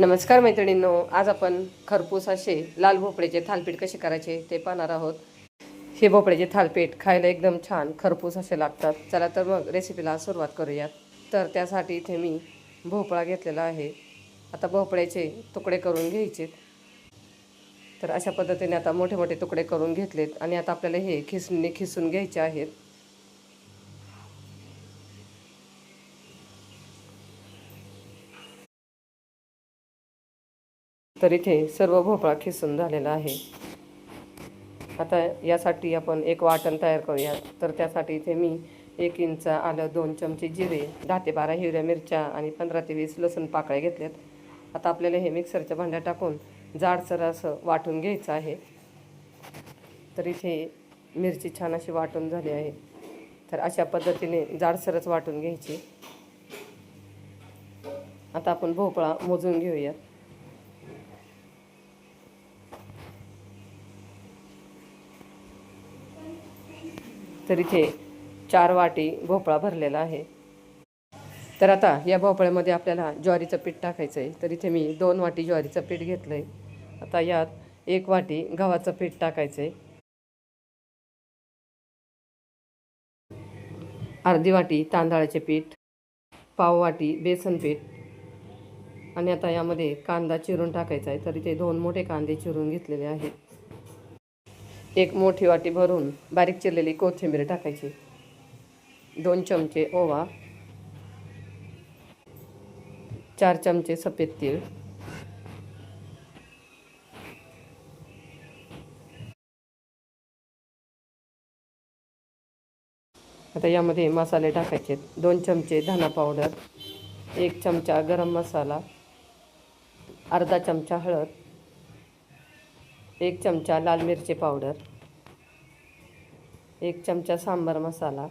नमस्कार मैत्रिणींनो आज आपण खरपूस असे लाल भोपळ्याचे थालपीठ कसे करायचे ते पाहणार आहोत. हे भोपळ्याचे थालपीठ खायला एकदम छान खरपूस असे लागतात. चला तर मग रेसिपीला सुरुवात करूयात. तर त्यासाठी इथे मी भोपळा घेतलेला आहे. आता भोपळ्याचे तुकडे करून घ्यायचे. तर अशा पद्धतीने आता मोठे मोठे तुकडे करून घेतलेत आणि आता आपल्याला हे खिसणीने खिसून घ्यायचे आहेत. तर इथे सर्व भोपळा खिसून झालेला आहे. आता यासाठी आपण एक वाटण तयार करूया तर त्यासाठी इथे मी एक इंच आलं दोन चमचे जिरे दहा ते बारा हिरव्या मिरच्या आणि पंधरा ते वीस लसूण पाकळ्या घेतल्यात. आता आपल्याला हे मिक्सरच्या भांड्यात टाकून जाडसर असं वाटून घ्यायचं आहे. तर इथे मिरची छान अशी वाटून झाली आहे. तर अशा पद्धतीने जाडसरच वाटून घ्यायची. आता आपण भोपळा मोजून घेऊयात. तर इथे चार वाटी भोपळा भरलेला आहे. तर आता या भोपळ्यामध्ये आपल्याला ज्वारीचं पीठ टाकायचं आहे तर इथे मी दोन वाटी ज्वारीचं पीठ घेतलं आहे आता यात एक वाटी गव्हाचं पीठ टाकायचं आहे अर्धी वाटी तांदळाचे पीठ पाव वाटी बेसन पीठ आणि आता यामध्ये कांदा चिरून टाकायचा आहे तर इथे दोन मोठे कांदे चिरून घेतलेले आहेत. एक मोठी वाटी भरून बारीक चिरलेली कोथिंबीर टाकायची. दोन चमचे ओवा. चार चमचे सफेद तीळ. आता यामध्ये मसाले टाकायचे. दोन चमचे धना पावडर एक चमचा गरम मसाला. अर्धा चमचा हळद. एक चमचा लाल मिरची पावडर एक चमचा सांबार मसाला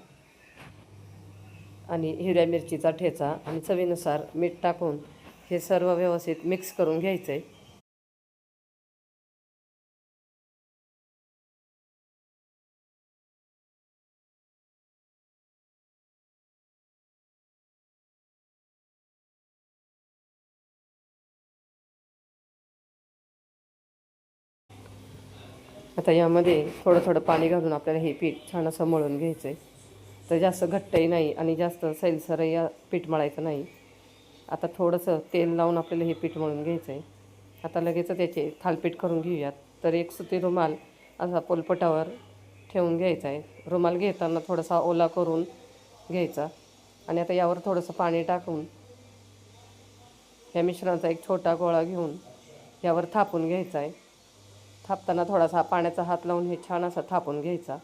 आणि हिरव्या मिरचीचा ठेचा आणि चवीनुसार मीठ टाकून हे सर्व व्यवस्थित मिक्स करून घ्यायचं आहे आता यामध्ये थोडं थोडं पाणी घालून आपल्याला हे पीठ छान असं मळून घ्यायचं आहे तर जास्त घट्टही नाही आणि जास्त सैलसरही या पीठ मळायचं नाही. आता थोडंसं तेल लावून आपल्याला हे पीठ मळून घ्यायचं आहे आता लगेच त्याचे थालपीठ करून घेऊयात. तर एक सुती रुमाल असा पोलपटावर ठेवून घ्यायचा आहे. रुमाल घेताना थोडासा ओला करून घ्यायचा. आणि आता यावर थोडंसं पाणी टाकून ह्या मिश्रणाचा एक छोटा गोळा घेऊन यावर थापून घ्यायचा आहे. थापताना थोडासा पाण्याचा हात लावून हे छान असा थापून घ्यायचा.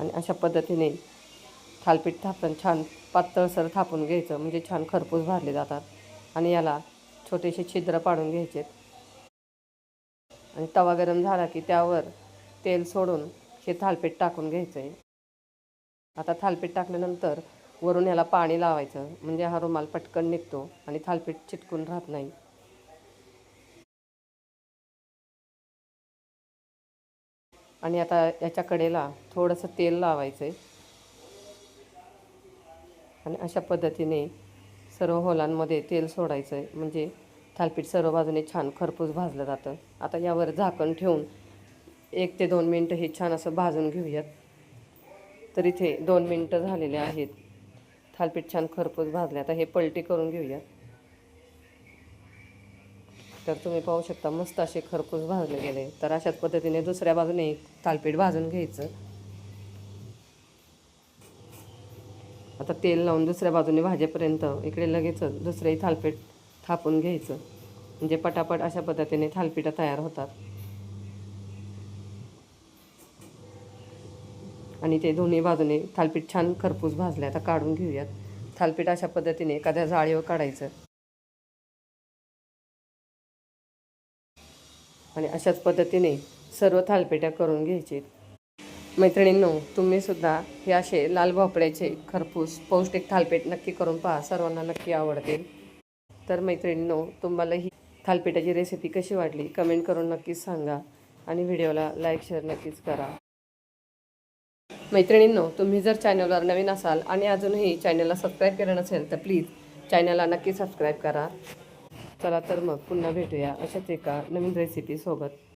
आणि अशा पद्धतीने थालपीठ थापताना छान पातळसर थापून घ्यायचं म्हणजे छान खरपूस भरले जातात. आणि याला छोटेसे छिद्र पाडून घ्यायचे. आणि तवा गरम झाला की त्यावर तेल सोडून हे थालपीठ टाकून घ्यायचं आहे आता थालपीठ टाकल्यानंतर वरून याला पाणी लावायचं म्हणजे हा रुमाल पटकन निघतो आणि थालपीठ चिटकून राहत नाही. आणि आता याच्या कडेला थोडंसं तेल लावायचं आहे आणि अशा पद्धतीने सर्व होलांमध्ये तेल सोडायचं आहे म्हणजे थालपीठ सर्व बाजूने छान खरपूस भाजलं जातं. आता यावर झाकण ठेवून एक ते दोन मिनटं हे छान असं भाजून घेऊयात. तर इथे दोन मिनटं झालेले आहेत. थालपीठ छान खरपूस भाजले. आता हे पलटी करून घेऊयात. तर तुम्ही पाहू शकता मस्त असे खरपूस भाजले गेले. तर अशाच पद्धतीने दुसऱ्या बाजूने थालपीठ भाजून घ्यायचं. आता तेल लावून दुसऱ्या बाजूने भाजेपर्यंत इकडे लगेचच दुसरंही थालपीठ थापून घ्यायचं. म्हणजे पटापट अशा पद्धतीने थालपीठं तयार होतात. आणि ते दोन्ही बाजूने थालपीठ छान खरपूस भाजले. आता काढून घेऊयात. थालपीठ अशा पद्धतीने एखाद्या जाळीवर काढायचं. आणि अशाच पद्धतीने सर्व थालपेट्या करून घ्यायचे मैत्रिणींनो तुम्हीसुद्धा हे असे लाल भोपळ्याचे खरपूस पौष्टिक थालपेट नक्की करून पहा सर्वांना नक्की आवडतील. तर मैत्रिणींनो तुम्हाला ही थालपेटाची रेसिपी कशी वाटली कमेंट करून नक्कीच सांगा आणि व्हिडिओला लाईक शेअर नक्कीच करा. मैत्रिणींनो तुम्ही जर चॅनलवर नवीन असाल आणि अजूनही चॅनलला सबस्क्राईब केलं नसेल तर प्लीज चॅनलला नक्की सबस्क्राईब करा. चला तर मग पुन्हा भेटूया अशाच एका नवीन रेसिपीसोबत